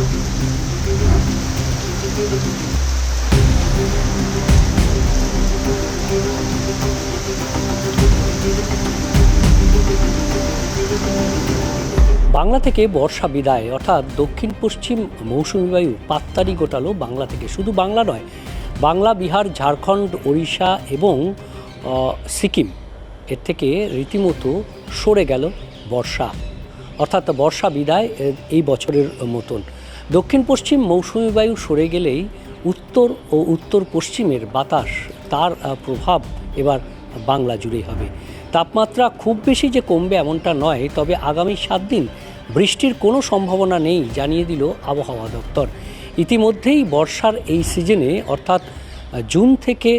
বাংলা থেকে বর্ষা বিদায়, অর্থাৎ দক্ষিণ পশ্চিম মৌসুমি বায়ু পাত্তারি গোটালো বাংলা থেকে। শুধু বাংলা নয়, বাংলা, বিহার, ঝাড়খণ্ড, ওড়িশা এবং সিকিম, এর থেকে রীতিমতো সরে গেল বর্ষা। অর্থাৎ বর্ষা বিদায় এই বছরের মতন। দক্ষিণ পশ্চিম মৌসুমী বায়ু সরে গেলেই উত্তর ও উত্তর পশ্চিমের বাতাস তার প্রভাব এবার বাংলা জুড়েই হবে। তাপমাত্রা খুব বেশি যে কমবে এমনটা নয়, তবে আগামী সাত দিন বৃষ্টির কোনো সম্ভাবনা নেই জানিয়ে দিল আবহাওয়া দপ্তর। ইতিমধ্যেই বর্ষার এই সিজনে, অর্থাৎ জুন থেকে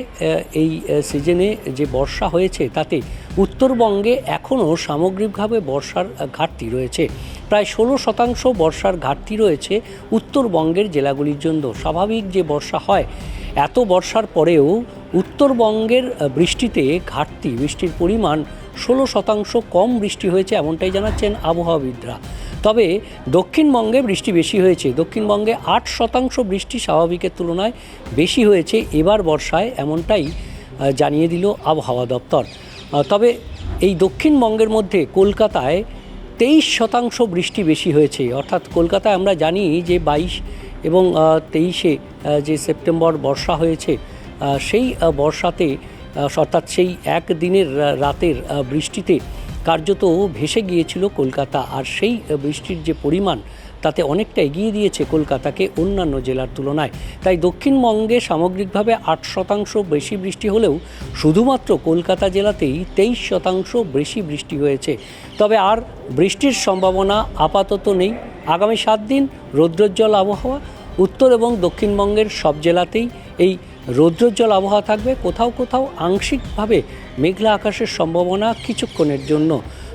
এই সিজনে যে বর্ষা হয়েছে তাতে উত্তরবঙ্গে এখনও সামগ্রিকভাবে বর্ষার ঘাটতি রয়েছে। প্রায় ষোলো শতাংশ বর্ষার ঘাটতি রয়েছে উত্তরবঙ্গের জেলাগুলির জন্য। স্বাভাবিক যে বর্ষা হয়, এত বর্ষার পরেও উত্তরবঙ্গের বৃষ্টিতে ঘাটতি, বৃষ্টির পরিমাণ ষোলো শতাংশ কম বৃষ্টি হয়েছে এমনটাই জানাচ্ছেন আবহাওয়াবিদরা। তবে দক্ষিণবঙ্গে বৃষ্টি বেশি হয়েছে। দক্ষিণবঙ্গে আট শতাংশ বৃষ্টি স্বাভাবিকের তুলনায় বেশি হয়েছে এবার বর্ষায় এমনটাই জানিয়ে দিল আবহাওয়া দপ্তর। তবে এই দক্ষিণবঙ্গের মধ্যে কলকাতায় তেইশ শতাংশ বৃষ্টি বেশি হয়েছে। অর্থাৎ কলকাতায় আমরা জানি যে বাইশ এবং তেইশে যে সেপ্টেম্বর বর্ষা হয়েছে সেই বর্ষাতে অর্থাৎ সেই একদিনের রাতের বৃষ্টিতে কার্যত ভেসে গিয়েছিল কলকাতা। আর সেই বৃষ্টির যে পরিমাণ তাতে অনেকটা এগিয়ে দিয়েছে কলকাতাকে অন্যান্য জেলার তুলনায়। তাই দক্ষিণবঙ্গে সামগ্রিকভাবে আট শতাংশ বেশি বৃষ্টি হলেও শুধুমাত্র কলকাতা জেলাতেই তেইশ শতাংশ বেশি বৃষ্টি হয়েছে। তবে আর বৃষ্টির সম্ভাবনা আপাতত নেই। আগামী সাত দিন রৌদ্রোজ্জ্বল আবহাওয়া, উত্তর এবং দক্ষিণবঙ্গের সব জেলাতেই এই রৌদ্রোজ্জ্বল আবহাওয়া থাকবে। কোথাও কোথাও আংশিকভাবে মেঘলা আকাশের সম্ভাবনা কিছুক্ষণের জন্য।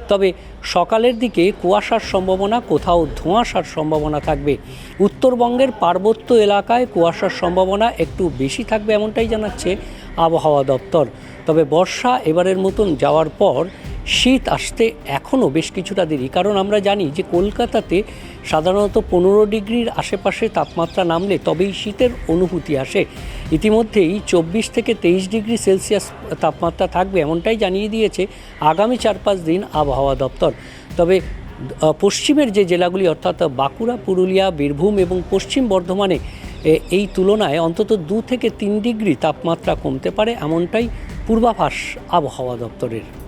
তবে সকালের দিকে কুয়াশার সম্ভাবনা, কোথাও ধোঁয়াশার সম্ভাবনা থাকবে। উত্তরবঙ্গের পার্বত্য এলাকায় কুয়াশার সম্ভাবনা একটু বেশি থাকবে এমনটাই জানাচ্ছে আবহাওয়া দপ্তর। তবে বর্ষা এবারের মতন যাওয়ার পর শীত আসতে এখনও বেশ কিছুটা দেরি। কারণ আমরা জানি যে কলকাতাতে সাধারণত পনেরো ডিগ্রির আশেপাশে তাপমাত্রা নামলে তবেই শীতের অনুভূতি আসে। ইতিমধ্যেই চব্বিশ থেকে তেইশ ডিগ্রি সেলসিয়াস তাপমাত্রা থাকবে এমনটাই জানিয়ে দিয়েছে আগামী চার পাঁচ দিন আবহাওয়া দপ্তর। তবে পশ্চিমের যে জেলাগুলি, অর্থাৎ বাঁকুড়া, পুরুলিয়া, বীরভূম এবং পশ্চিম বর্ধমানে এই তুলনায় অন্তত দু থেকে তিন ডিগ্রি তাপমাত্রা কমতে পারে এমনটাই পূর্বাভাস আবহাওয়া দপ্তরের।